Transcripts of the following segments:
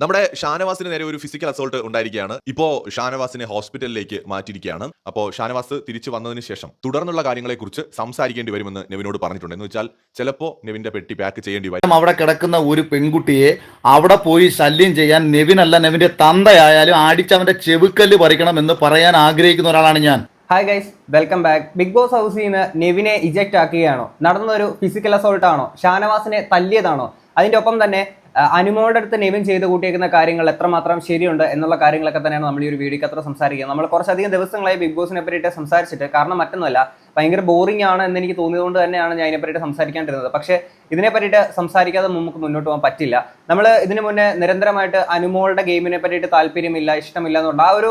നമ്മുടെ ഷാനവാസിന് നേരെ ഒരു ഫിസിക്കൽ അസോൾട്ട് ഉണ്ടായിരിക്കുകയാണ്. ഇപ്പോ ഷാനവാസിനെ ഹോസ്പിറ്റലിലേക്ക് മാറ്റിയിരിക്കുകയാണ്. അപ്പോൾ ഷാനവാസ് തിരിച്ചു വന്നതിന് ശേഷം തുടർന്നുള്ള കാര്യങ്ങളെക്കുറിച്ച് സംസാരിക്കേണ്ടി വരുമെന്ന് നെവിനോട് പറഞ്ഞിട്ടുണ്ട്. എന്ന് വെച്ചാൽ ചിലപ്പോൾ നെവിന്റെ പെട്ടി പാക്ക് ചെയ്യേണ്ടി വരും. അവിടെ കിടക്കുന്ന ഒരു പെൺകുട്ടിയെ അവിടെ പോയി ശല്യം ചെയ്യാൻ നെവിനല്ല നെവിന്റെ തന്തയായാലും അടിച്ചവന്റെ ചെവിക്കല്ല് പറിക്കണം എന്ന് പറയാൻ ആഗ്രഹിക്കുന്ന ഒരാളാണ് ഞാൻ. Hi guys welcome back Bigg Boss ഹൗസിൽ നിന്ന് നെവിനെ ഇജക്റ്റ് ആക്കുകയാണോ? നടന്നൊരു ഫിസിക്കൽ അസോൾട്ട് ആണോ? ഷാനവാസിനെ തല്ലിയതാണോ? അതിന്റെ ഒപ്പം തന്നെ ആ, അനുമോളുടെ അടുത്ത് നെവിൻ ചെയ്ത് കൂട്ടിയേക്കുന്ന കാര്യങ്ങൾ എത്രമാത്രം ശരിയുണ്ട് എന്നുള്ള കാര്യങ്ങളൊക്കെ തന്നെയാണ് നമ്മൾ ഈ ഒരു വീഡിയോക്ക് അത്ര സംസാരിക്കുന്നത്. നമ്മൾ കുറച്ചധികം ദിവസങ്ങളായി ബിഗ് ബോസിനെ പറ്റിയിട്ട് സംസാരിച്ചിട്ട് കാരണം മറ്റൊന്നുമല്ല ഭയങ്കര ബോറിംഗ് ആണ് എന്ന് എനിക്ക് തോന്നിയതുകൊണ്ട് തന്നെയാണ് ഞാൻ ഇതിനെ പറ്റിയിട്ട് സംസാരിക്കാണ്ടിരുന്നത്. പക്ഷേ ഇതിനെപ്പറ്റിയിട്ട് സംസാരിക്കാതെ നമുക്ക് മുന്നോട്ട് പോകാൻ പറ്റില്ല. നമ്മൾ ഇതിനു മുന്നേ നിരന്തരമായിട്ട് അനുമോളുടെ ഗെയിമിനെ പറ്റിയിട്ട് താല്പര്യമില്ല ഇഷ്ടമില്ല എന്നുണ്ട് ആ ഒരു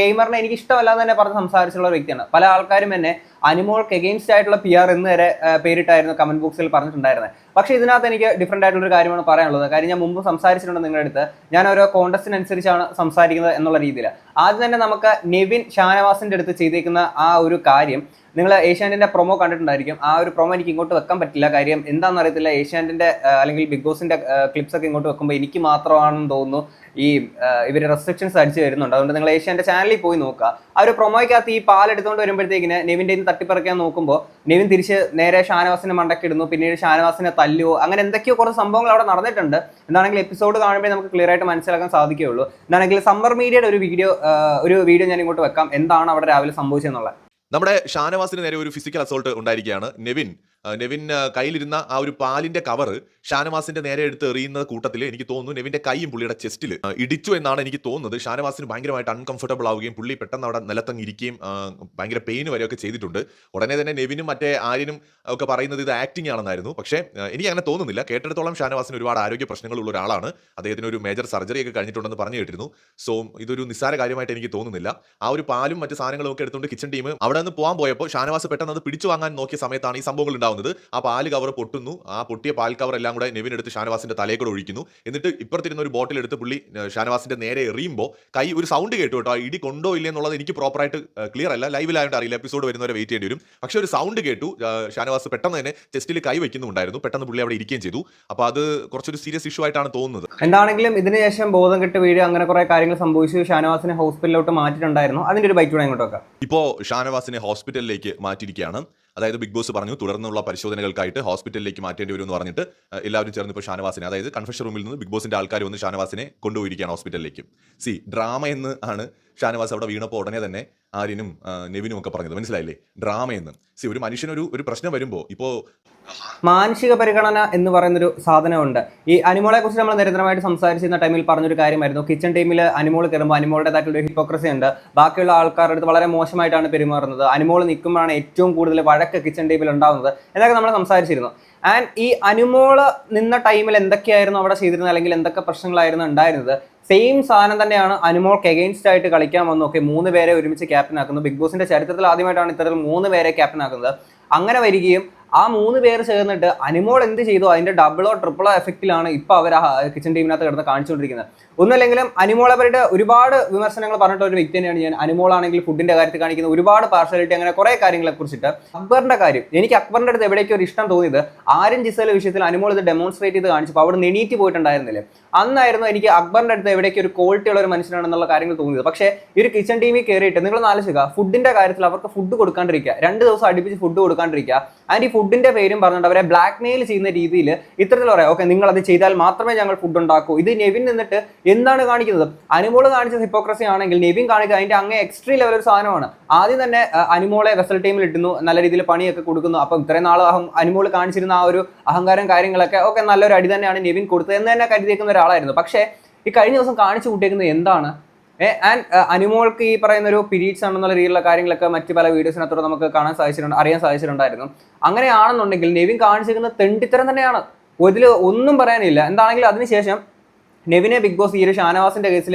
ഗെയിമറിനെ എനിക്ക് ഇഷ്ടമല്ല എന്ന് തന്നെ പറഞ്ഞ് സംസാരിച്ചുള്ള വ്യക്തിയാണ്. പല ആൾക്കാരും എന്നെ അനുമോൾക്ക് എഗെയിൻസ്റ്റ് ആയിട്ടുള്ള പി ആർ എന്ന് വരെ പേരിട്ടായിരുന്നു കമന്റ് ബോക്സിൽ പറഞ്ഞിട്ടുണ്ടായിരുന്നത്. പക്ഷേ ഇതിനകത്ത് എനിക്ക് ഡിഫറെന്റ് ആയിട്ടുള്ള ഒരു കാര്യമാണ് പറയാനുള്ളത്. കാര്യം ഞാൻ മുമ്പ് സംസാരിച്ചിട്ടുണ്ട് നിങ്ങളുടെ അടുത്ത്. ഞാൻ ഓരോ കോണ്ടസ്റ്റിനനുസരിച്ചാണ് സംസാരിക്കുന്നത് എന്നുള്ള രീതിയിൽ ആദ്യം തന്നെ നമുക്ക് നിവിൻ ഷാനവാസിന്റെ അടുത്ത് ചെയ്തേക്കുന്ന ആ ഒരു കാര്യം നിങ്ങൾ ഏഷ്യാനെറ്റിന്റെ പ്രൊമോ കണ്ടിട്ടുണ്ടായിരിക്കും. ആ ഒരു പ്രൊമോ എനിക്ക് ഇങ്ങോട്ട് വെക്കാൻ പറ്റില്ല. കാര്യം എന്താണെന്ന് അറിയത്തില്ല ഏഷ്യാനെറ്റിന്റെ അല്ലെങ്കിൽ ബിഗ് ബോസിന്റെ ക്ലിപ്സ് ഒക്കെ ഇങ്ങോട്ട് വെക്കുമ്പോൾ എനിക്ക് മാത്രമാണെന്ന് തോന്നുന്നു ഈ ഇവർ റെസ്ട്രിക്ഷൻസ് അടിച്ച് വരുന്നുണ്ട്. അതുകൊണ്ട് നിങ്ങൾ ഏഷ്യാന്റെ ചാനലിൽ പോയി നോക്കുക. ആ ഒരു പ്രൊമോയ്ക്കകത്ത് ഈ പാൽ എടുത്തുകൊണ്ട് വരുമ്പോഴത്തേക്കിന് നെവിന്റെ നിന്ന് തട്ടിപ്പറിക്കാൻ നോക്കുമ്പോൾ നെവിൻ തിരിച്ച് നേരെ ഷാനവാസിനെ മണ്ടക്കിടുന്നു. പിന്നീട് ഷാനവാസിനെ തല്ലുവോ? അങ്ങനെ എന്തൊക്കെയോ കുറച്ച് സംഭവങ്ങൾ അവിടെ നടന്നിട്ടുണ്ട്. എന്താണെങ്കിൽ എപ്പിസോഡ് കാണുമ്പോൾ നമുക്ക് ക്ലിയർ ആയിട്ട് മനസ്സിലാക്കാൻ സാധിക്കുകയുള്ളൂ. എന്താണെങ്കിൽ സമ്മർ മീഡിയയുടെ ഒരു വീഡിയോ ഒരു വീഡിയോ ഞാൻ ഇങ്ങോട്ട് വെക്കാം. എന്താണ് അവിടെ രാവിലെ സംഭവിച്ചതെന്നുള്ളത്? നമ്മുടെ ഷാനവാസിന് നേരെ ഒരു ഫിസിക്കൽ അസോൾട്ട് ഉണ്ടായിരിക്കുകയാണ്. നെവിൻ നെവിൻ കയ്യിലിരുന്ന ആ ഒരു പാലിന്റെ കവർ ഷാനവാസിന്റെ നേരെ എടുത്ത് എറിയുന്ന കൂട്ടത്തിൽ എനിക്ക് തോന്നുന്നു നെവിന്റെ കൈയും പുള്ളിയുടെ ചെസ്റ്റിൽ ഇടിച്ചു എന്നാണ് എനിക്ക് തോന്നുന്നത്. ഷാനവാസിന് ഭയങ്കരമായിട്ട് അൺകംഫർട്ടബിൾ ആവുകയും പുള്ളി പെട്ടെന്ന് അവിടെ നിലത്തങ്ങ് ഇരിക്കുകയും ഭയങ്കര പെയിൻ വരെയൊക്കെ ചെയ്തിട്ടുണ്ട്. ഉടനെ തന്നെ നെവിനും മറ്റേ ആര്യനും ഒക്കെ പറയുന്നത് ഇത് ആക്ടിംഗ് ആണെന്നായിരുന്നു. പക്ഷേ എനിക്ക് അങ്ങനെ തോന്നുന്നില്ല. കേട്ടിടത്തോളം ഷാനവാസിന് ഒരുപാട് ആരോഗ്യ പ്രശ്നങ്ങളുള്ള ഒരാളാണ്. അദ്ദേഹത്തിന് ഒരു മേജർ സർജറി ഒക്കെ കഴിഞ്ഞിട്ടുണ്ടെന്ന് പറഞ്ഞു കേട്ടിരുന്നു. സോ ഇതൊരു നിസ്സാര കാര്യമായിട്ട് എനിക്ക് തോന്നുന്നില്ല. ആ ഒരു പാലും മറ്റു സാധനങ്ങളും ഒക്കെ എടുത്തുകൊണ്ട് കിച്ചൺ ടീം അവിടെ നിന്ന് പോകാൻ പോയപ്പോൾ ഷാനവാസ് പെട്ടെന്ന് അത് പിടിച്ചു വാങ്ങാൻ നോക്കിയ സമയത്താണ് ഈ സംഭവങ്ങൾ ഉണ്ടാവുന്നത്. ആ പാൽ കവർ പൊട്ടുന്നു. ആ പൊട്ടിയ പാൽ കവർ എല്ലാം കൂടെ നെവിൻ എടുത്ത് ഷാനവാസിന്റെ തലയിൽ കൂടെ ഒഴിക്കുന്നു. എന്നിട്ട് ഇപ്പുറത്തിരുന്ന ഒരു ബോട്ടിൽ എടുത്ത് പുള്ളി ഷാനവാസിന്റെ നേരെ എറിയുമ്പോൾ കൈ ഒരു സൗണ്ട് കേട്ടു കേട്ടോ. ഇടി കൊണ്ടോ ഇല്ലേ എന്നുള്ളത് എനിക്ക് പ്രോപ്പറായിട്ട് ക്ലിയർ അല്ല. ലൈവിലായതുകൊണ്ട് അറിയില്ല. എപ്പിസോഡ് വരുന്നവരെ വെയിറ്റ് ചെയ്യേണ്ടി വരും. പക്ഷേ ഒരു സൗണ്ട് കേട്ടു. ഷാനവാസ് പെട്ടെന്ന് തന്നെ ചെസ്റ്റിൽ കൈ വെക്കുന്നുണ്ടായിരുന്നു. പെട്ടെന്ന് പുള്ളി അവിടെ ഇരിക്കുകയും ചെയ്തു. അപ്പോൾ അത് കുറച്ചൊരു സീരിയസ് ഇഷ്യൂ ആയിട്ടാണ് തോന്നുന്നത്. എന്താണെങ്കിലും ഇതിനുശേഷം ബോധം കെട്ട് വീഴുക അങ്ങനെ കുറെ കാര്യങ്ങൾ സംഭവിച്ചു. ഷാനവാസിനെ ഹോസ്പിറ്റലിലോട്ട് മാറ്റിയിട്ടുണ്ടായിരുന്നു. അതിന്റെ ഒരു ബൈക്ക് കൂടെ ഇപ്പോൾ ഷാനവാസിനെ ഹോസ്പിറ്റലിലേക്ക് മാറ്റിയിരിക്കുകയാണ്. അതായത് ബിഗ് ബോസ് പറഞ്ഞു തുടർന്നുള്ള പരിശോധനകൾക്കായിട്ട് ഹോസ്പിറ്റലിലേക്ക് മാറ്റേണ്ടി വരുമെന്ന് പറഞ്ഞിട്ട് എല്ലാവരും ചേർന്ന് ഇപ്പോൾ ഷാനവാസിനെ അതായത് കൺഫഷൻ റൂമിൽ നിന്ന് ബിഗ് ബോസിന്റെ ആൾക്കാർ വന്ന് ഷാനവാസിനെ കൊണ്ടുപോയിരിക്കുകയാണ് ഹോസ്പിറ്റലിലേക്ക്. സി ഡ്രാമ എന്ന് ആണ് ഷാനവാസ് അവിടെ വീണപ്പോൾ ഉടനെ തന്നെ ആര്യനും നെവിനും ഒക്കെ പറഞ്ഞത്. മനസ്സിലായില്ലേ? ഡ്രാമ എന്ന്. സി ഒരു മനുഷ്യനൊരു ഒരു പ്രശ്നം വരുമ്പോൾ ഇപ്പോൾ മാനസിക പരിഗണന എന്ന് പറയുന്നൊരു സാധനമുണ്ട്. ഈ അനിമോളെ കുറിച്ച് നമ്മൾ നിരന്തരമായിട്ട് സംസാരിച്ചിരുന്ന ടൈമിൽ പറഞ്ഞൊരു കാര്യമായിരുന്നു. കിച്ചൺ ടീമിൽ അനിമോൾ കയറുമ്പോൾ അനിമോളുടേതായിട്ടുള്ള ഹിപ്പോക്രസി ഉണ്ട്. ബാക്കിയുള്ള ആൾക്കാരുടെ അടുത്ത് വളരെ മോശമായിട്ടാണ് പെരുമാറുന്നത്. അനിമോൾ നിൽക്കുമ്പോഴാണ് ഏറ്റവും കൂടുതൽ വഴക്ക് കിച്ചൺ ടീമിൽ ഉണ്ടാകുന്നത് എന്നൊക്കെ നമ്മൾ സംസാരിച്ചിരുന്നു. ആൻഡ് ഈ അനുമോൾ നിന്ന ടൈമിൽ എന്തൊക്കെയായിരുന്നു അവിടെ ചെയ്തിരുന്നത്? അല്ലെങ്കിൽ എന്തൊക്കെ പ്രശ്നങ്ങളായിരുന്നു ഉണ്ടായിരുന്നത്? സെയിം സാധനം തന്നെയാണ് അനുമോൾക്ക് എഗെയിൻസ്റ്റ് ആയിട്ട് കളിക്കാൻ വന്നു. ഒക്കെ മൂന്ന് പേരെ ഒരുമിച്ച് ക്യാപ്റ്റൻ ആക്കുന്നു. ബിഗ് ബോസിന്റെ ചരിത്രത്തിൽ ആദ്യമായിട്ടാണ് ഇത്തരത്തിൽ മൂന്ന് പേരെ ക്യാപ്റ്റൻ ആക്കുന്നത്. അങ്ങനെ വരികയും ആ മൂന്ന് പേര് ചേർന്നിട്ട് അനിമോൾ എന്ത് ചെയ്തു? അതിന്റെ ഡബിളോ ട്രിപ്പിളോ എഫക്റ്റിലാണ് ഇപ്പൊ അവർ ആ കിച്ചൺ ടീമിനകത്ത് കിടന്ന് കാണിച്ചുകൊണ്ടിരിക്കുന്നത്. ഒന്നല്ലെങ്കിലും അനിമോൾ അവരുടെ ഒരുപാട് വിമർശനങ്ങൾ പറഞ്ഞിട്ട് ഒരു വ്യക്തി തന്നെയാണ് ഞാൻ. അനിമോൾ ആണെങ്കിൽ ഫുഡിന്റെ കാര്യത്തിൽ കാണിക്കുന്ന ഒരുപാട് പാർഷ്യാലിറ്റി അങ്ങനെ കുറെ കാര്യങ്ങളെ കുറിച്ചിട്ട് അക്ബറിന്റെ കാര്യം. എനിക്ക് അക്ബറിന്റെ അടുത്ത് എവിടേക്ക് ഒരു ഇഷ്ടം തോന്നിയത് ആരും ജിസേല വിഷയത്തിൽ അനിമോൾ ഇത് ഡെമോൺസ്ട്രേറ്റ് ചെയ്ത് കാണിച്ചപ്പോൾ അവിടെ നെണീറ്റ് പോയിട്ടുണ്ടായിരുന്നില്ലേ? അന്നായിരുന്നു എനിക്ക് അക്ബറിന്റെ അടുത്ത് എവിടേക്ക് ഒരു ക്വാളിറ്റി ഉള്ള ഒരു മനുഷ്യനാണെന്നുള്ള കാര്യങ്ങൾ തോന്നിയത്. പക്ഷേ ഈ ഒരു കിച്ചൺ ടീമിൽ കയറിയിട്ട് നിങ്ങൾ നാലോചിക്കുക ഫുഡിന്റെ കാര്യത്തിൽ അവർക്ക് ഫുഡ് കൊടുക്കാണ്ടിരിക്കുക. രണ്ട് ദിവസം അടുപ്പിച്ച് ഫുഡ് കൊടുക്കാണ്ടിരിക്കുക. ആൻഡ് ഈ ഫുഡിന്റെ പേരും പറഞ്ഞിട്ട് അവരെ ബ്ലാക്ക് മെയിൽ ചെയ്യുന്ന രീതിയിൽ ഇത്തരത്തിൽ പറയാം ഓക്കെ നിങ്ങൾ അത് ചെയ്താൽ മാത്രമേ ഞങ്ങൾ ഫുഡ് ഉണ്ടാക്കൂ. ഇത് നെവിൻ നിന്നിട്ട് എന്താണ് കാണിക്കുന്നത്? അനുമോൾ കാണിച്ച ഹിപ്പോക്രസി ആണെങ്കിൽ നെവിൻ കാണിക്കുക അതിന്റെ അങ്ങേ എക്സ്ട്രീം ലെവൽ ഒരു സാധനമാണ്. ആദ്യം തന്നെ അനുമോളെ വെസൽ ടീമിൽ ഇട്ടുന്നു നല്ല രീതിയിൽ പണിയൊക്കെ കൊടുക്കുന്നു. അപ്പം ഇത്രയും നാൾ അഹം അനുമോൾ കാണിച്ചിരുന്ന ആ ഒരു അഹങ്കാരം കാര്യങ്ങളൊക്കെ ഓക്കെ നല്ലൊരു അടി തന്നെയാണ് നെവിൻ കൊടുത്തത് എന്ന് തന്നെ കരുതിയേക്കുന്ന ഒരാളായിരുന്നു. പക്ഷേ ഈ കഴിഞ്ഞ ദിവസം കാണിച്ചു കൂട്ടിയേക്കുന്നത് എന്താണ്? ആൻഡ് അനുമോൾക്ക് ഈ പറയുന്ന ഒരു പീരീഡ്സ് ആണെന്നുള്ള രീതിയിലുള്ള കാര്യങ്ങളൊക്കെ മറ്റ് പല വീഡിയോസിനകത്തോടെ നമുക്ക് കാണാൻ സാധിച്ചിട്ടുണ്ട് അറിയാൻ സാധിച്ചിട്ടുണ്ടായിരുന്നു. അങ്ങനെയാണെന്നുണ്ടെങ്കിൽ നെവിൻ കാണിച്ചിരിക്കുന്ന തെണ്ടിത്തരം തന്നെയാണ്. ഇതിൽ ഒന്നും പറയാനില്ല. എന്താണെങ്കിലും അതിനുശേഷം നെവിനെ ബിഗ് ബോസ് ഈ ഒരു ഷാനവാസിന്റെ കേസിൽ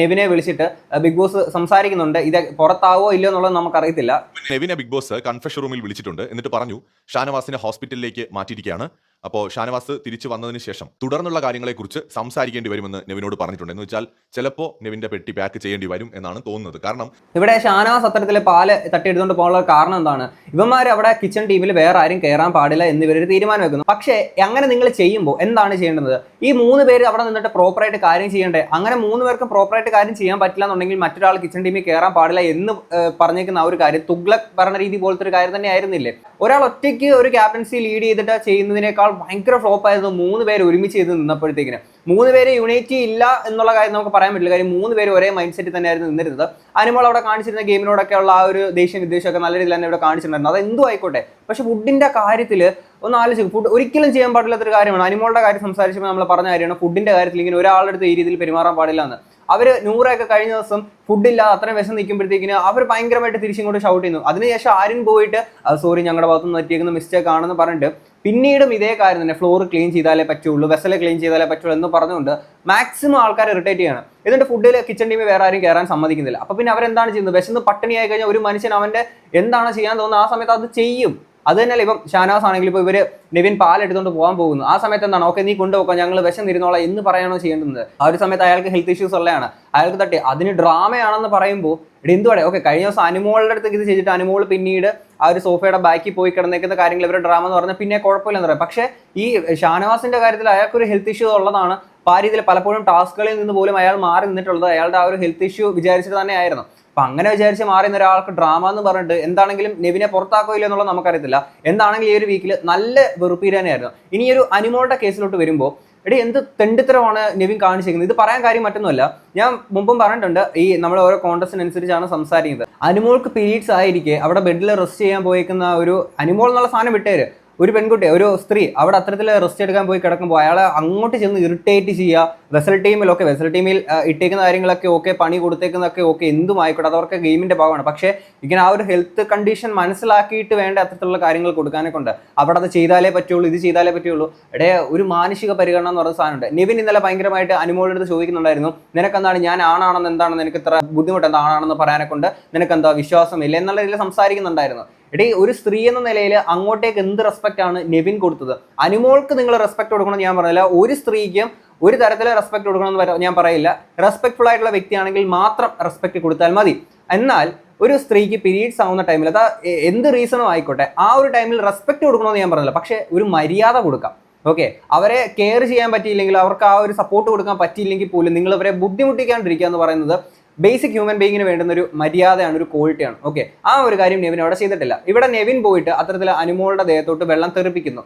നെവിനെ വിളിച്ചിട്ട് ബിഗ് ബോസ് സംസാരിക്കുന്നുണ്ട്. ഇത് പുറത്താവോ ഇല്ലയോ എന്നുള്ളത് നമുക്കറിയത്തില്ല. നെവിനെ ബിഗ് ബോസ് കൺഫെഷൻ റൂമിൽ വിളിച്ചിട്ടുണ്ട്. എന്നിട്ട് പറഞ്ഞു ഷാനവാസിനെ ഹോസ്പിറ്റലിലേക്ക് മാറ്റിയിരിക്കുകയാണ്. അപ്പോൾ ഷാനവാസ് തിരിച്ചു വന്നതിന് ശേഷം തുടർന്നുള്ള കാര്യങ്ങളെക്കുറിച്ച് സംസാരിക്കേണ്ടി വരുമെന്ന് നെവിനോട് പറഞ്ഞിട്ടുണ്ട്. എന്ന് വെച്ചാൽ ചിലപ്പോൾ നെവിന്റെ പെട്ടി പാക്ക് ചെയ്യേണ്ടി വരും എന്നാണ് തോന്നുന്നത്. കാരണം ഇവിടെ ഷാനവാസ് അത്തരത്തിൽ പാൽ തട്ടിയെടുത്തുകൊണ്ട് പോകാനുള്ള കാരണം എന്താണ്? ഇവന്മാർ അവിടെ കിച്ചൺ ടീമിൽ വേറെ ആരും കയറാൻ പാടില്ല എന്ന് ഇവരൊരു തീരുമാനം വെക്കുന്നു. പക്ഷേ അങ്ങനെ നിങ്ങൾ ചെയ്യുമ്പോൾ എന്താണ് ചെയ്യേണ്ടത്? ഈ മൂന്ന് പേര് അവിടെ നിന്നിട്ട് പ്രോപ്പറായിട്ട് കാര്യം ചെയ്യേണ്ടേ? അങ്ങനെ മൂന്ന് പേർക്കും പ്രോപ്പറായിട്ട് കാര്യം ചെയ്യാൻ പറ്റില്ല എന്നുണ്ടെങ്കിൽ മറ്റൊരാൾ കിച്ചൺ ടീമിൽ കയറാൻ പാടില്ല എന്ന് പറഞ്ഞേക്കുന്ന ആ ഒരു കാര്യം തുഗ്ലക് ഭരണ രീതി പോലത്തെ ഒരു കാര്യം തന്നെ ആയിരുന്നില്ലേ ഒരാൾ ഒറ്റയ്ക്ക് ഒരു ക്യാപ്റ്റൻസി ലീഡ് ചെയ്തിട്ട് ചെയ്യുന്നതിനേക്കാൾ ഭയങ്കര ഫ്ലോപ്പ് ആയിരുന്നു മൂന്ന് പേര് ഒരുമിച്ച് ചെയ്ത് നിന്നപ്പോഴത്തേക്കിന് മൂന്ന് പേര് യൂണിറ്റി ഇല്ല എന്നുള്ള കാര്യം നമുക്ക് പറയാൻ പറ്റില്ല. കാര്യം മൂന്ന് പേര് ഒരേ മൈൻഡ് സെറ്റിൽ തന്നെയായിരുന്നു നിന്നിരുന്നത്. അനുമോൾ അവിടെ കാണിച്ചിരുന്ന ഗെയിമിനോടൊക്കെ ഉള്ള ആ ഒരു ദേഷ്യം വിദ്വേഷമൊക്കെ നല്ല രീതിയിൽ തന്നെ ഇവിടെ കാണിച്ചിട്ടുണ്ടായിരുന്നു. അത് എന്തും ആയിക്കോട്ടെ. പക്ഷെ ഫുഡിന്റെ കാര്യത്തിൽ ഒന്ന് ആലോചിക്കും. ഫുഡ് ഒരിക്കലും ചെയ്യാൻ പാടില്ലാത്തൊരു കാര്യമാണ്. അനിമോളുടെ കാര്യം സംസാരിച്ചപ്പോൾ നമ്മൾ പറഞ്ഞ കാര്യമാണ്. ഫുഡിന്റെ കാര്യത്തിൽ ഇങ്ങനെ ഒരാളുടെ അടുത്ത് ഈ രീതിയിൽ പെരുമാറാൻ പാടില്ല എന്ന് അവർ നൂറൊക്കെ കഴിഞ്ഞ ദിവസം ഫുഡില്ല അത്രയും വിഷം നിൽക്കുമ്പോഴത്തേക്കിന് അവർ ഭയങ്കരമായിട്ട് തിരിച്ചിങ്ങോട്ട് ഷൗട്ട് ചെയ്യുന്നു. അതിനുശേഷം ആരും പോയിട്ട് സോറി ഞങ്ങളുടെ ഭാഗത്തുനിന്ന് പറ്റിയേക്കുന്ന മിസ്റ്റേക്ക് ആണെന്ന് പറഞ്ഞിട്ട് പിന്നീടും ഇതേ കാര്യം തന്നെ ഫ്ലോർ ക്ലീൻ ചെയ്താലേ പറ്റുള്ളൂ വെസൽ ക്ലീൻ ചെയ്താലേ പറ്റുള്ളൂ എന്ന് പറഞ്ഞുകൊണ്ട് മാക്സിമം ആൾക്കാർ ഇറിറ്റേറ്റ് ചെയ്യണം. എന്നിട്ട് ഫുഡിൽ കിച്ചൺ ടീമിൽ വേറെ ആരും കയറാൻ സമ്മതിക്കുന്നില്ല. അപ്പൊ പിന്നെ അവരെന്താണ് ചെയ്യുന്നത്? വിശന്ന് പട്ടിണിയായി കഴിഞ്ഞാൽ ഒരു മനുഷ്യൻ അവന്റെ എന്താണ് ചെയ്യാൻ തോന്നുന്നത് ആ സമയത്ത് അത് ചെയ്യും. അത് തന്നെയല്ല ഇപ്പം ഷാനാസ് ആണെങ്കിൽ ഇപ്പോൾ ഇവർ നിവിൻ പാൽ എടുത്തുകൊണ്ട് പോകാൻ പോകുന്നു. ആ സമയത്ത് എന്താണ്? ഓക്കെ നീ കൊണ്ടുപോക്കാം ഞങ്ങൾ വിഷം തിരുന്നോളാം എന്ന് പറയാണോ ചെയ്യേണ്ടത് ആ ഒരു സമയത്ത് അയാൾക്ക് ഹെൽത്ത് ഇഷ്യൂസ് ഉള്ളതാണ്. അയാൾക്ക് തട്ടി. അതിന് ഡ്രാമയാണെന്ന് പറയുമ്പോൾ എന്തുവാടെ ഓക്കെ കഴിഞ്ഞ ദിവസം അനുമോളുടെ അടുത്ത് ഇത് ചെയ്തിട്ട് അനുമോൾ പിന്നീട് ആ ഒരു സോഫയുടെ ബാക്കിൽ പോയി കിടന്നേക്കുന്ന കാര്യങ്ങൾ ഇവരുടെ ഡ്രാമ എന്ന് പറഞ്ഞാൽ പിന്നെ കുഴപ്പമില്ലെന്ന് പറയാം. പക്ഷേ ഈ ഷാനവാസിന്റെ കാര്യത്തിൽ അയാൾക്കൊരു ഹെൽത്ത് ഇഷ്യൂ ഉള്ളതാണ്. അപ്പോൾ ആ രീതിയിൽ പലപ്പോഴും ടാസ്കുകളിൽ നിന്ന് പോലും അയാൾ മാറി നിന്നിട്ടുള്ളത് അയാളുടെ ആ ഒരു ഹെൽത്ത് ഇഷ്യൂ വിചാരിച്ചിട്ട് തന്നെ ആയിരുന്നു അപ്പൊ അങ്ങനെ വിചാരിച്ച് മാറി നിന്ന ഒരാൾക്ക് ഡ്രാമ എന്ന് പറഞ്ഞിട്ട് എന്താണെങ്കിലും നെവിനെ പുറത്താക്കില്ല എന്നുള്ളത് നമുക്കറിയത്തില്ല. എന്താണെങ്കിലും ഈ ഒരു വീക്കിൽ നല്ല വെറുപ്പീരാനായിരുന്നു ഇനി ഒരു അനുമോളുടെ കേസിലോട്ട് വരുമ്പോൾ എടി എന്ത് തെണ്ടിത്തരമാണ് നെവിൻ കാണിച്ചിരിക്കുന്നത്? ഇത് പറയാൻ കാര്യം മറ്റൊന്നുമല്ല. ഞാൻ മുമ്പും പറഞ്ഞിട്ടുണ്ട് ഈ നമ്മൾ ഓരോ കോൺടസ്റ്റിനനുസരിച്ചാണ് സംസാരിക്കുന്നത്. അനുമോൾക്ക് പീരീഡ്സ് ആയിരിക്കെ അവിടെ ബെഡിൽ റെസ്റ്റ് ചെയ്യാൻ പോയേക്കുന്ന ഒരു അനുമോൾ എന്നുള്ള സാധനം വിട്ടേര്. ഒരു പെൺകുട്ടി ഒരു സ്ത്രീ അവിടെ അത്തരത്തിൽ റെസ്റ്റ് എടുക്കാൻ പോയി കിടക്കുമ്പോൾ അയാളെ അങ്ങോട്ട് ചെന്ന് ഇറിറ്റേറ്റ് ചെയ്യുക വെസൽ ടീമിൽ ടീമിലൊക്കെ വെസൽ ടീമിൽ ഇട്ടേക്കുന്ന കാര്യങ്ങളൊക്കെ ഓക്കെ പണി കൊടുത്തേക്കുന്നതൊക്കെ ഓക്കെ എന്തും ആയിക്കോട്ടെ അതവർക്ക് ഗെയിമിന്റെ ഭാഗമാണ്. പക്ഷേ ഇങ്ങനെ ആ ഒരു ഹെൽത്ത് കണ്ടീഷൻ മനസ്സിലാക്കിയിട്ട് വേണ്ട അത്തരത്തിലുള്ള കാര്യങ്ങൾ കൊടുക്കാനൊക്കെ ഉണ്ട്. അവിടെ അത് ചെയ്താലേ പറ്റുള്ളൂ ഇത് ചെയ്താലേ പറ്റുള്ളൂ. ഇടയെ ഒരു മാനുഷിക പരിഗണന എന്ന് പറയുന്ന സാധനമുണ്ട്. നിവിൻ ഇന്നലെ ഭയങ്കരമായിട്ട് അനുമോളുടെ ചോദിക്കുന്നുണ്ടായിരുന്നു നിനക്കെന്താണ് ഞാൻ ആണാണെന്ന് എന്താണെന്ന് എനിക്ക് ഇത്ര ബുദ്ധിമുട്ട് ആണാണെന്ന് പറയാനെ കൊണ്ട് നിനക്കെന്താ വിശ്വാസമില്ല? എന്നുള്ള രീതിയിൽ സംസാരിക്കുന്നുണ്ടായിരുന്നു. എടീ ഒരു സ്ത്രീ എന്ന നിലയിൽ അങ്ങോട്ടേക്ക് എന്ത് റെസ്പെക്റ്റ് ആണ് നെവിൻ കൊടുത്തത്? അനുമോൾക്ക് നിങ്ങൾ റെസ്പെക്ട് കൊടുക്കണം ഞാൻ പറഞ്ഞില്ല. ഒരു സ്ത്രീക്കും ഒരു തരത്തിൽ റെസ്പെക്ട് കൊടുക്കണമെന്ന് ഞാൻ പറയില്ല. റെസ്പെക്ട്ഫുൾ ആയിട്ടുള്ള വ്യക്തിയാണെങ്കിൽ മാത്രം റെസ്പെക്ട് കൊടുത്താൽ മതി. എന്നാൽ ഒരു സ്ത്രീക്ക് പീരീഡ്സ് ആവുന്ന ടൈമിൽ അത് എന്ത് റീസണും ആയിക്കോട്ടെ. ആ ഒരു ടൈമിൽ റെസ്പെക്ട് കൊടുക്കണമെന്ന് ഞാൻ പറഞ്ഞില്ല. പക്ഷേ ഒരു മര്യാദ കൊടുക്കാം. ഓക്കെ? അവരെ കെയർ ചെയ്യാൻ പറ്റിയില്ലെങ്കിൽ അവർക്ക് ആ ഒരു സപ്പോർട്ട് കൊടുക്കാൻ പറ്റിയില്ലെങ്കിൽ പോലും നിങ്ങൾ അവരെ ബുദ്ധിമുട്ടിക്കാണ്ടിരിക്കുക എന്ന് പറയുന്നത് ബേസിക് ഹ്യൂമൻ ബീങ്ങിന് വേണ്ടുന്ന ഒരു മര്യാദയാണ് ഒരു ക്വാളിറ്റിയാണ് ഓക്കെ? ആ ഒരു കാര്യം നെവിൻ അവിടെ ചെയ്തിട്ടില്ല. ഇവിടെ നെവിൻ പോയിട്ട് അത്തരത്തിൽ അനുമോളുടെ ദേഹത്തോട്ട് വെള്ളം തെറിപ്പിക്കുന്നു.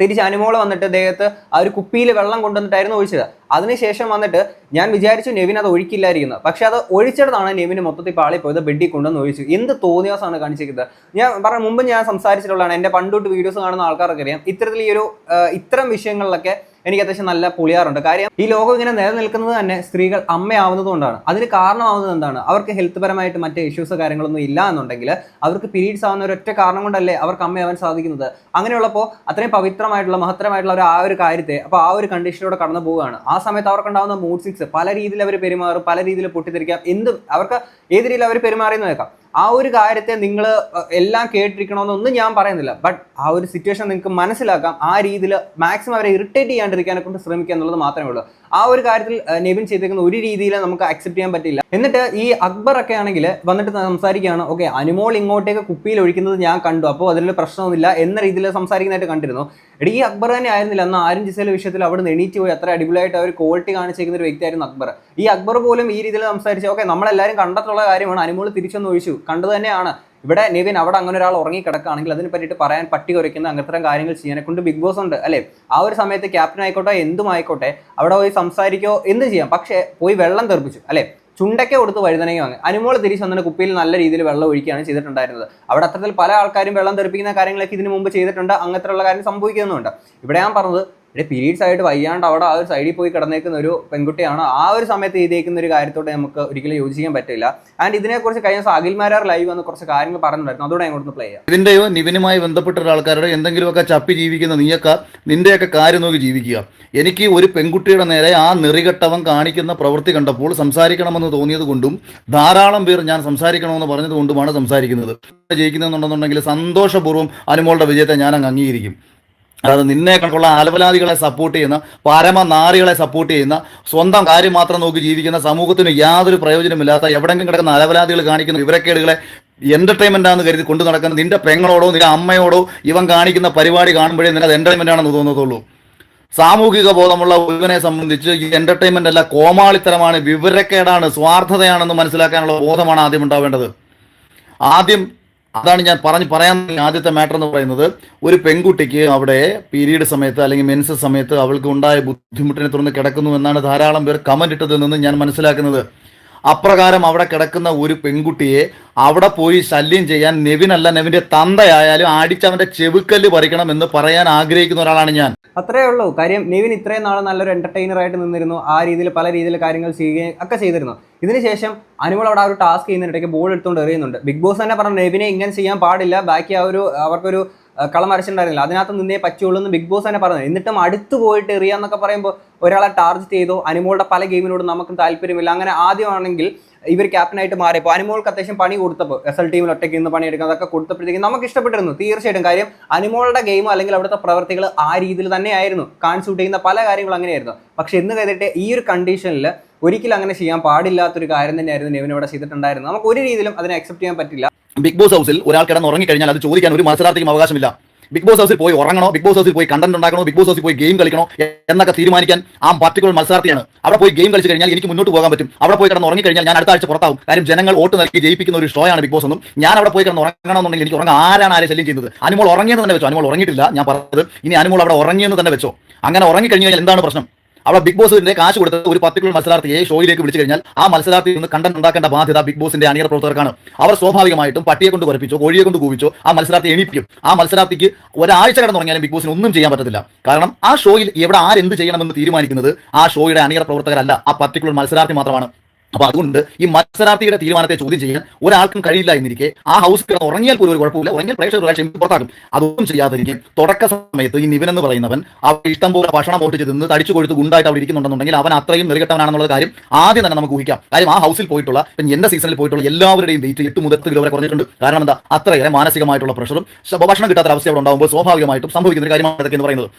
തിരിച്ച് അനുമോൾ വന്നിട്ട് ദേഹത്ത് ആ ഒരു കുപ്പിയിൽ വെള്ളം കൊണ്ടുവന്നിട്ടായിരുന്നു ഒഴിച്ചത്. അതിനുശേഷം വന്നിട്ട് ഞാൻ വിചാരിച്ചു നെവിൻ അത് ഒഴിക്കില്ലായിരിക്കുന്നത് പക്ഷെ അത് ഒഴിച്ചതാണ് നെവിന് മൊത്തത്തിൽ പാളി പോയത് ബെഡിൽ കൊണ്ടുവന്ന് ഒഴിച്ചു എന്ത് തോന്നിയാസാണ് കാണിച്ചിരിക്കുന്നത്? ഞാൻ പറഞ്ഞ മുമ്പ് ഞാൻ സംസാരിച്ചിട്ടുള്ളതാണ്. എന്റെ പണ്ടോട്ട് വീഡിയോസ് കാണുന്ന ആൾക്കാർക്കറിയാം. ഇത്തരത്തിൽ ഈ ഒരു ഇത്തരം വിഷയങ്ങളിലൊക്കെ എനിക്ക് അത്യാവശ്യം നല്ല പൊളിയാറുണ്ട്. കാര്യം ഈ ലോകം ഇങ്ങനെ നിലനിൽക്കുന്നത് തന്നെ സ്ത്രീകൾ അമ്മയാവുന്നത് കൊണ്ടാണ്. അതിന് കാരണമാവുന്നത് എന്താണ്? അവർക്ക് ഹെൽത്ത് പരമായിട്ട് മറ്റ് ഇഷ്യൂസ് കാര്യങ്ങളൊന്നും ഇല്ല എന്നുണ്ടെങ്കിൽ അവർക്ക് പീരീഡ്സ് ആവുന്ന ഒരൊറ്റ കാരണം കൊണ്ടല്ലേ അവർക്ക് അമ്മയാവാൻ സാധിക്കുന്നത്. അങ്ങനെയുള്ളപ്പോൾ അത്രയും പവിത്രമായിട്ടുള്ള മഹത്തരമായിട്ടുള്ള ഒരു ആ ഒരു കാര്യത്തെ അപ്പോൾ ആ ഒരു കണ്ടീഷനിലൂടെ കടന്നു പോവുകയാണ്. ആ സമയത്ത് അവർക്കുണ്ടാകുന്ന മൂഡ് സിക്സ് പല രീതിയിൽ അവർ പെരുമാറും പല രീതിയിൽ പൊട്ടിത്തെറിക്കാം. എന്ത് അവർക്ക് ഏത് രീതിയിൽ അവർ പെരുമാറിയെന്ന് വെക്കാം ആ ഒരു കാര്യത്തെ നിങ്ങൾ എല്ലാം കേട്ടിരിക്കണമെന്നൊന്നും ഞാൻ പറയുന്നില്ല. ബട്ട് ആ ഒരു സിറ്റുവേഷൻ നിങ്ങൾക്ക് മനസ്സിലാക്കാം. ആ രീതിയിൽ മാക്സിമം അവരെ ഇറിറ്റേറ്റ് ചെയ്യാണ്ടിരിക്കാനെ കൊണ്ട് ശ്രമിക്കുക എന്നുള്ളത് മാത്രമേ ഉള്ളൂ. ആ ഒരു കാര്യത്തിൽ നെബിൻ ചെയ്തേക്കുന്ന ഒരു രീതിയിൽ നമുക്ക് അക്സെപ്റ്റ് ചെയ്യാൻ പറ്റില്ല. എന്നിട്ട് ഈ അക്ബർ ഒക്കെ ആണെങ്കിൽ വന്നിട്ട് സംസാരിക്കുകയാണ് ഓക്കെ അനുമോൾ ഇങ്ങോട്ടേക്ക് കുപ്പിയിൽ ഒഴിക്കുന്നത് ഞാൻ കണ്ടു അപ്പോൾ അതിൽ പ്രശ്നമൊന്നുമില്ല എന്ന രീതിയിൽ സംസാരിക്കുന്നതായിട്ട് കണ്ടിരുന്നു. എടി ഈ അക്ബർ തന്നെ ആയിരുന്നില്ല. അന്ന് ആരും ജിസയിലെ വിഷയത്തിൽ അവിടെ നിന്ന് പോയി അത്ര അടിപൊളിയായിട്ട് അവർ ക്വാളിറ്റി കാണിച്ചേക്കുന്ന ഒരു വ്യക്തിയായിരുന്നു അക്ബർ. ഈ അക്ബർ പോലും ഈ രീതിയിൽ സംസാരിച്ചു ഓക്കെ നമ്മളെല്ലാവരും കണ്ടിട്ടുള്ള കാര്യമാണ് അനുമോൾ തിരിച്ചൊന്ന് ഒഴിച്ചു കണ്ടു തന്നെയാണ്. ഇവിടെ നിവിൻ അവിടെ അങ്ങനെ ഒരാൾ ഉറങ്ങി കിടക്കുകയാണെങ്കിൽ അതിനെ പറ്റിയിട്ട് പറയാൻ പട്ടി കുറയ്ക്കുന്ന അങ്ങനത്തെ കാര്യങ്ങൾ ചെയ്യാനെ കൊണ്ട് ബിഗ് ബോസ് ഉണ്ട് അല്ലേ? ആ ഒരു സമയത്ത് ക്യാപ്റ്റൻ ആയിക്കോട്ടെ എന്തും ആയിക്കോട്ടെ അവിടെ പോയി സംസാരിക്കോ എന്ത് ചെയ്യാം? പക്ഷേ പോയി വെള്ളം തെറിപ്പിച്ചു അല്ലേ? ചുണ്ടയ്ക്ക് കൊടുത്ത് വഴുതനങ്ങി വാങ്ങി. അനുമോൾ തിരിച്ച് വന്നിട്ട് കുപ്പിയിൽ നല്ല രീതിയിൽ വെള്ളം ഒഴിക്കുകയാണ് ചെയ്തിട്ടുണ്ടായിരുന്നത്. അവിടെ അത്തരത്തിൽ പല ആൾക്കാരും വെള്ളം തെറിപ്പിക്കുന്ന കാര്യങ്ങളൊക്കെ ഇതിനു മുമ്പ് ചെയ്തിട്ടുണ്ട് അങ്ങനത്തെയുള്ള കാര്യം സംഭവിക്കുന്നുണ്ട് ഇവിടെ ഞാൻ പറഞ്ഞത് ഇവിടെ പീരീഡ്സ് ആയിട്ട് വയ്യാണ്ട് അവിടെ ആ ഒരു സൈഡിൽ പോയി കിടന്നേക്കുന്ന ഒരു പെൺകുട്ടിയാണ് ആ ഒരു സമയത്ത് ചെയ്തേക്കുന്ന ഒരു കാര്യത്തോട് നമുക്ക് ഒരിക്കലും യോജിക്കാൻ പറ്റില്ല. ആൻഡ് ഇതിനെക്കുറിച്ച് കഴിഞ്ഞ ദിവസം അഖിൽമാരാർ ലൈവ് വന്ന് കുറച്ച് കാര്യങ്ങൾ പറഞ്ഞിട്ടുണ്ടായിരുന്നു. അതോടെ അങ്ങോട്ട് പ്ലേ ചെയ്യാം. ഇതിന്റെയോ നിവിനുമായി ബന്ധപ്പെട്ട ഒരാൾക്കാരുടെ എന്തെങ്കിലുമൊക്കെ ചപ്പി ജീവിക്കുന്ന നീയൊക്കെ നിന്റെയൊക്കെ കാര്യം നോക്കി ജീവിക്കുക. എനിക്ക് ഒരു പെൺകുട്ടിയുടെ നേരെ ആ നെറികെട്ടവൻ കാണിക്കുന്ന പ്രവൃത്തി കണ്ടപ്പോൾ സംസാരിക്കണമെന്ന് തോന്നിയത് കൊണ്ടും ധാരാളം പേർ ഞാൻ സംസാരിക്കണമെന്ന് പറഞ്ഞത് കൊണ്ടുമാണ് സംസാരിക്കുന്നത്. ജയിക്കുന്നതെന്നുണ്ടെന്നുണ്ടെങ്കിൽ സന്തോഷപൂർവം അനുമോളുടെ വിജയത്തെ ഞാൻ അങ്ങ് അംഗീകരിക്കും. അതായത് നിന്നെ കണക്കുള്ള അലവലാദികളെ സപ്പോർട്ട് ചെയ്യുന്ന പരമനാരികളെ സപ്പോർട്ട് ചെയ്യുന്ന സ്വന്തം കാര്യം മാത്രം നോക്കി ജീവിക്കുന്ന സമൂഹത്തിന് യാതൊരു പ്രയോജനമില്ലാത്ത എവിടെങ്കിലും കിടക്കുന്ന അലവലാദികൾ കാണിക്കുന്ന വിവരക്കേടുകളെ എന്റർടൈൻമെന്റ് ആണെന്ന് കരുതി കൊണ്ടു നടക്കുന്ന നിന്റെ പെങ്ങളോടോ നിന്റെ അമ്മയോടോ ഇവൻ കാണിക്കുന്ന പരിപാടി കാണുമ്പോഴേ നിനക്ക് എന്റർടൈൻമെന്റ് ആണെന്ന് തോന്നത്തുള്ളൂ. സാമൂഹിക ബോധമുള്ള ഒരുവനെ സംബന്ധിച്ച് ഈ എന്റർടൈൻമെന്റ് അല്ല കോമാളിത്തരമാണ് വിവരക്കേടാണ് സ്വാർത്ഥതയാണെന്ന് മനസ്സിലാക്കാനുള്ള ബോധമാണ് ആദ്യം ഉണ്ടാവേണ്ടത്. ആദ്യം അതാണ് ഞാൻ പറഞ്ഞ് പറയാൻ ആദ്യത്തെ മാറ്റർ എന്ന് പറയുന്നത്. ഒരു പെൺകുട്ടിക്ക് അവിടെ പീരീഡ് സമയത്ത് അല്ലെങ്കിൽ മെൻസ് സമയത്ത് അവൾക്ക് ഉണ്ടായ ബുദ്ധിമുട്ടിനെ തുടർന്ന് കിടക്കുന്നു എന്നാണ് ധാരാളം പേർ കമന്റ് ഇട്ടതിൽ നിന്ന് ഞാൻ മനസ്സിലാക്കുന്നത്. അപ്രകാരം അവിടെ കിടക്കുന്ന ഒരു പെൺകുട്ടിയെ അവിടെ പോയി ശല്യം ചെയ്യാൻ നെവിനല്ല നെവിന്റെ തന്തയായാലും അടിച്ചവന്റെ ചെവുക്കല്ല് പറിക്കണം എന്ന് പറയാൻ ആഗ്രഹിക്കുന്ന ഒരാളാണ് ഞാൻ. അത്രേ ഉള്ളൂ. കാര്യം നിവിൻ ഇത്രയും നാൾ നല്ലൊരു എന്റർടൈനർ ആയിട്ട് നിന്നിരുന്നു. ആ രീതിയിൽ പല രീതിയിൽ കാര്യങ്ങൾ ചെയ്യുകയും ഒക്കെ ചെയ്തിരുന്നു. ഇതിനുശേഷം അനുമൾ അവിടെ ആ ഒരു ടാസ്ക് ചെയ്യുന്നതിനിടയ്ക്ക് ബോൾ എടുത്തുകൊണ്ട് എറിയുന്നുണ്ട്. ബിഗ് ബോസ് തന്നെ പറഞ്ഞു നെവിനെ ഇങ്ങനെ ചെയ്യാൻ പാടില്ല. ബാക്കി ആ ഒരു അവർക്കൊരു കളം വരച്ചിട്ടുണ്ടായിരുന്നില്ല അതിനകത്ത് നിന്നേ പറ്റുള്ളൂ എന്ന് ബിഗ് ബോസ് തന്നെ പറഞ്ഞു എന്നിട്ടും അടുത്ത് പോയിട്ട് എറിയാന്നൊക്കെ പറയുമ്പോൾ ഒരാളെ ടാർഗറ്റ് ചെയ്തോ അനുമോളുടെ പല ഗെയിമിനോടും നമുക്ക് താല്പര്യമില്ല. അങ്ങനെ ആദ്യമാണെങ്കിൽ ഇവർ ക്യാപ്റ്റനായിട്ട് മാറിയപ്പോൾ അനുമോൾക്ക് അത്യാവശ്യം പണി കൊടുത്തപ്പോൾ എസ് എൽ ടീമിൽ ഒറ്റയ്ക്ക് ഇന്ന് പണിയെടുക്കുക അതൊക്കെ കൊടുത്തപ്പോഴത്തേക്കും നമുക്ക് ഇഷ്ടപ്പെട്ടിരുന്നു. തീർച്ചയായിട്ടും കാര്യം അനുമോളുടെ ഗെയിം അല്ലെങ്കിൽ അവിടുത്തെ പ്രവർത്തികൾ ആ രീതിയിൽ തന്നെയായിരുന്നു കാൺസൂട്ട് ചെയ്യുന്ന പല കാര്യങ്ങളും അങ്ങനെയായിരുന്നു. പക്ഷേ എന്ന് കരുതിയിട്ട് ഈ ഒരു കണ്ടീഷനിൽ ഒരിക്കലും അങ്ങനെ ചെയ്യാൻ പാടില്ലാത്തൊരു കാര്യം തന്നെയായിരുന്നു നെവിൻ ഇവിടെ ചെയ്തിട്ടുണ്ടായിരുന്നത്. നമുക്ക് ഒരു രീതിയിലും അതിനെ അക്സെപ്റ്റ് ചെയ്യാൻ പറ്റില്ല. ബിഗ് ബോസ് ഹൗസിൽ ഒരാൾ കിടന്ന് ഉറങ്ങിക്കഴിഞ്ഞാൽ അത് ചോദിക്കാൻ ഒരു മത്സരാർത്ഥിക്കും അവകാശമില്ല. ബിഗ് ബോസ് ഹൗസിൽ പോയി ഉറങ്ങണോ? ബിഗ് ബോസ് ഹൗസിൽ പോയി കണ്ടന്റ് ഉണ്ടാക്കണോ? ബിഗ് ബോസ് ഹൗസിൽ പോയി ഗെയിം കളിക്കണോ? എന്നൊക്കെ തീരുമാനിക്കാൻ ആ പർട്ടിക്കുലർ മത്സരാർത്ഥിയാണ്. അവിടെ പോയി ഗെയിം കളിച്ച് കഴിഞ്ഞാൽ എനിക്ക് മുന്നോട്ട് പോകാൻ പറ്റും. അവിടെ പോയി കിടന്ന് ഉറങ്ങിക്കഴിഞ്ഞാൽ ഞാൻ അടുത്ത ആഴ്ച പുറത്താവും. കാര്യം ജനങ്ങൾ വോട്ട് നൽകി ജയിപ്പിക്കുന്ന ഒരു ഷോയാണ് ബിഗ് ബോസ് എന്നും. ഞാൻ അവിടെ പോയി കിടന്ന് ഉറങ്ങണമെന്നുണ്ടെങ്കിൽ എനിക്ക് ഉറങ്ങാൻ ആരാണ് ആരെ ശല്യം ചെയ്യുന്നത്? അനുമോൾ ഉറങ്ങിയെന്ന് തന്നെ വെച്ചോ. അനുമോൾ ഉറങ്ങിയിട്ടില്ല. ഞാൻ പറഞ്ഞത് ഇനി അനുമോൾ അവിടെ ഉറങ്ങിയെന്ന് തന്നെ വെച്ചോ. അങ്ങനെ ഉറങ്ങിക്കഴിഞ്ഞാൽ കഴിഞ്ഞാൽ എന്താണ് പ്രശ്നം? അവിടെ ബിഗ് ബോസ് ഇതിന്റെ കാശ് കൊടുത്ത് ഒരു പർട്ടിക്കുലർ മത്സരാർത്ഥിയെ ഷോയിലേക്ക് വിളിച്ചു കഴിഞ്ഞാൽ ആ മത്സരാർത്ഥി നിന്ന് കണ്ടന്റ് ഉണ്ടാക്കേണ്ട ബാധ്യത ബിഗ് ബോസിന്റെ അണിയറ പ്രവർത്തകർക്കാണ്. അവർ സ്വാഭാവികമായിട്ടും പട്ടിയെ കൊണ്ട് കുറപ്പിച്ചോ കോഴിയെ കൊണ്ട് കൂവിച്ചോ ആ മത്സരാർത്ഥി എണീപ്പിക്കും. ആ മത്സരാർത്ഥിക്ക് ഒരാഴ്ച കടന്നുറങ്ങിയാലും ബിഗ് ബോസിന് ഒന്നും ചെയ്യാൻ പറ്റത്തില്ല. കാരണം ആ ഷോയിൽ എവിടെ ആരെന്ത് ചെയ്യണമെന്ന് തീരുമാനിക്കുന്നത് ആ ഷോയുടെ അണിയറ പ്രവർത്തകരല്ല ആ പർട്ടിക്കുലർ മത്സരാർത്ഥി മാത്രമാണ്. അപ്പൊ അതുകൊണ്ട് ഈ മത്സരാർത്ഥിയുടെ തീരുമാനത്തെ ചോദ്യം ചെയ്യാൻ ഒരാൾക്കും കഴിയില്ല എന്നിരിക്കെ ആ ഹൗസ് കിടന്ന് ഉറങ്ങിയാൽ പോലും ഒരു കുഴപ്പമില്ല. ഉറങ്ങിയാൽ പ്രേക്ഷകർ ഒരാഴ്ച പുറത്താക്കും അതൊന്നും ചെയ്യാതിരിക്കും. തുടക്ക സമയത്ത് ഈ നിവൻ എന്ന് പറയുന്നവൻ അവർ ഇഷ്ടം പോലെ ഭക്ഷണം ഓട്ടിച്ച് തിന്ന് തടിച്ചു കൊഴുത്ത് ഗുണ്ടായിട്ട് അവിടെ ഇരിക്കുന്നുണ്ടെന്നുണ്ടെങ്കിൽ അവൻ അത്രയും നെറുകെട്ടവനാണെന്നുള്ള കാര്യം ആദ്യം തന്നെ നമുക്ക് ഊഹിക്കാം. കാര്യം ആ ഹൗസിൽ പോയിട്ടുള്ള എന്റെ സീസണിൽ പോയിട്ടുള്ള എല്ലാവരുടെയും വെയിറ്റ് എട്ട് മുതൽ കിലോ വരെ കുറഞ്ഞിട്ടുണ്ട്. കാരണം എന്താ? അത്രയേറെ മാനസികമായിട്ടുള്ള പ്രഷറും ഭക്ഷണം കിട്ടാത്ത അവസ്ഥ അവിടെ ഉണ്ടാകുമ്പോൾ സ്വാഭാവികമായിട്ടും സംഭവിക്കുന്ന ഒരു കാര്യമാണ് അതൊക്കെ എന്ന് പറയുന്നത്.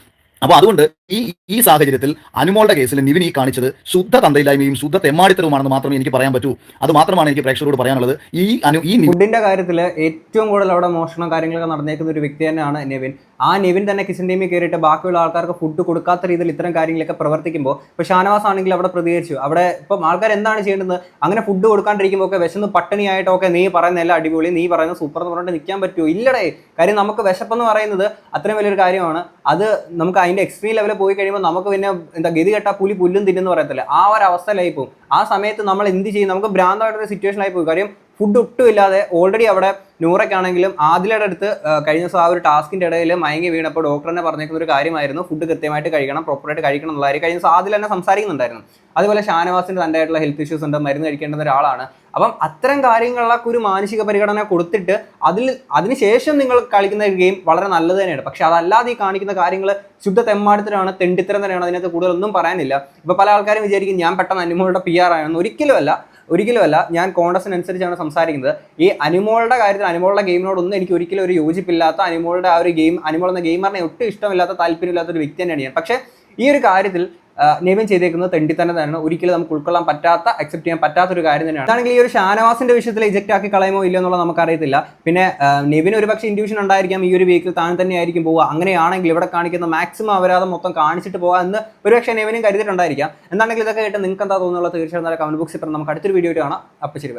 അപ്പൊ അതുകൊണ്ട് ഈ ഈ സാഹചര്യത്തിൽ അനുമോളുടെ കേസിൽ നിവിൻ ഈ കാണിച്ചത് ശുദ്ധ തന്തയില്ലായ്മയും ശുദ്ധ തെമ്മാടിത്തരവുമാണെന്ന് മാത്രമേ എനിക്ക് പറയാൻ പറ്റൂ. അത് മാത്രമാണ് എനിക്ക് പ്രേക്ഷകരോട് പറയാനുള്ളത്. ഈ അനു ഈ ഫുഡിന്റെ കാര്യത്തിൽ ഏറ്റവും കൂടുതൽ അവിടെ മോഷണം കാര്യങ്ങളൊക്കെ നടന്നേക്കുന്ന ഒരു വ്യക്തി തന്നെയാണ് നെവിൻ. ആ നെവിൻ തന്നെ കിച്ചൺ ടീമിൽ കയറിയിട്ട് ബാക്കിയുള്ള ആൾക്കാർക്ക് ഫുഡ് കൊടുക്കാത്ത രീതിയിൽ ഇത്തരം കാര്യങ്ങളൊക്കെ പ്രവർത്തിക്കുമ്പോൾ ഇപ്പോൾ ഷാനവാസ് ആണെങ്കിൽ അവിടെ പ്രതികരിച്ചു. അവിടെ ഇപ്പം ആൾക്കാർ എന്താണ് ചെയ്യേണ്ടത്? അങ്ങനെ ഫുഡ് കൊടുക്കാണ്ടിരിക്കുമ്പോൾ ഒക്കെ വിശന്ന് പട്ടിണിയായിട്ടൊക്കെ നീ പറയുന്ന എല്ലാം അടിപൊളി നീ പറയുന്ന സൂപ്പർ എന്ന് പറഞ്ഞിട്ട് നിൽക്കാൻ പറ്റുമോ? ഇല്ലടേ. കാര്യം നമുക്ക് വിശപ്പെന്ന് പറയുന്നത് അത്രയും വലിയൊരു കാര്യമാണ്. അത് നമുക്ക് അതിന്റെ എക്സ്ട്രീം ലെവലിൽ പോയി കഴിയുമ്പോൾ നമുക്ക് പിന്നെ എന്താ ഗതി കെട്ടാ പുലി പുല്ലും തിന്നെന്ന് പറയത്തില്ല. ആ ഒരു അവസ്ഥയിലായി പോകും ആ സമയത്ത് നമ്മൾ എന്ത് ചെയ്യും? നമുക്ക് ഭ്രാന്തമായിട്ടൊരു സിറ്റുവേഷനായി പോകും കാര്യം ഫുഡ് ഒട്ടും ഇല്ലാതെ ഓൾറെഡി അവിടെ നൂറയ്ക്കാണെങ്കിലും ആദിലയുടെ അടുത്ത് കഴിഞ്ഞ ദിവസം ആ ഒരു ടാസ്കിന്റെ ഇടയിൽ മയങ്ങി വീണപ്പോൾ ഡോക്ടർ തന്നെ പറഞ്ഞേക്കുന്ന ഒരു കാര്യമായിരുന്നു. ഫുഡ് കൃത്യമായിട്ട് കഴിക്കണം പ്രോപ്പറായിട്ട് കഴിക്കണം എന്നുള്ള കഴിഞ്ഞ ദിവസം ആദിൽ തന്നെ സംസാരിക്കുന്നുണ്ടായിരുന്നു. അതുപോലെ ഷാനവാസിന്റെ തന്റെ ആയിട്ടുള്ള ഹെൽത്ത് ഇഷ്യൂസ് ഉണ്ട് മരുന്ന് കഴിക്കേണ്ടുന്ന ഒരാളാണ്. അപ്പം അത്തരം കാര്യങ്ങളിലൊക്കെ ഒരു മാനസിക പരിഗണന കൊടുത്തിട്ട് അതിൽ അതിനുശേഷം നിങ്ങൾ കളിക്കുന്ന ഗെയിം വളരെ നല്ലത് തന്നെയാണ്. പക്ഷെ അതല്ലാതെ ഈ കാണിക്കുന്ന കാര്യങ്ങൾ ശുദ്ധ തെമ്മാടത്തിലാണ് തെണ്ടിത്തരം തന്നെയാണ്. അതിനകത്ത് കൂടുതലൊന്നും പറയാനില്ല. ഇപ്പോൾ പല ആൾക്കാരും വിചാരിക്കും ഞാൻ പെട്ടെന്ന് അനുമോളുടെ പി ആർ ആണെന്ന്. ഒരിക്കലുമല്ല ഒരിക്കലുമല്ല ഞാൻ കോൺഗ്രസിനനുസരിച്ചാണ് സംസാരിക്കുന്നത്. ഈ അനിമോളുടെ കാര്യത്തിൽ അനിമോളുടെ ഗെയിമിനോടൊന്നും എനിക്ക് ഒരിക്കലും ഒരു യോജിപ്പില്ലാത്ത അനിമോളുടെ ആ ഒരു ഗെയിം അനിമോൾ എന്ന ഗെയിമറിനെ ഒട്ടും ഇഷ്ടമില്ലാത്ത താല്പര്യമില്ലാത്ത ഒരു വ്യക്തി തന്നെയാണ് ഞാൻ. പക്ഷേ ഈ ഒരു കാര്യത്തിൽ നിയമം ചെയ്തേക്കുന്നത് തെണ്ടി തന്നെ തന്നെ ഒരിക്കലും നമുക്ക് ഉൾക്കൊള്ളാൻ പറ്റാത്ത അക്സെപ്റ്റ് ചെയ്യാൻ പറ്റാത്ത ഒരു കാര്യം തന്നെയാണ്. അതാണെങ്കിൽ ഈ ഒരു ഷാനവാസിന്റെ വിഷയത്തിൽ ഇജക്ട് ആക്കി കളയുമോ ഇല്ലയോ എന്നുള്ളത് നമുക്കറിയത്തില്ല. പിന്നെ നിവിന് ഒരു പക്ഷേ ഇൻഡ്യൂഷൻ ഉണ്ടായിരിക്കാം ഈ ഒരു വീക്കിൽ താൻ തന്നെയായിരിക്കും പോവുക. അങ്ങനെയാണെങ്കിൽ ഇവിടെ കാണിക്കുന്ന മാക്സിമം അവരാതെ മൊത്തം കാണിച്ചിട്ട് പോകാം എന്ന് ഒരുപക്ഷെ നിവിനും കരുതിയിട്ടുണ്ടായിരിക്കാം. എന്താണെങ്കിൽ ഇതൊക്കെ കേട്ട് നിങ്ങൾക്ക് എന്താ തോന്നുന്നുള്ളത് തീർച്ചയായും കമന്റ് ബോക്സിൽ നമുക്ക് അടുത്തൊരു വീഡിയോ കാണാം. അപ്പം ശരി.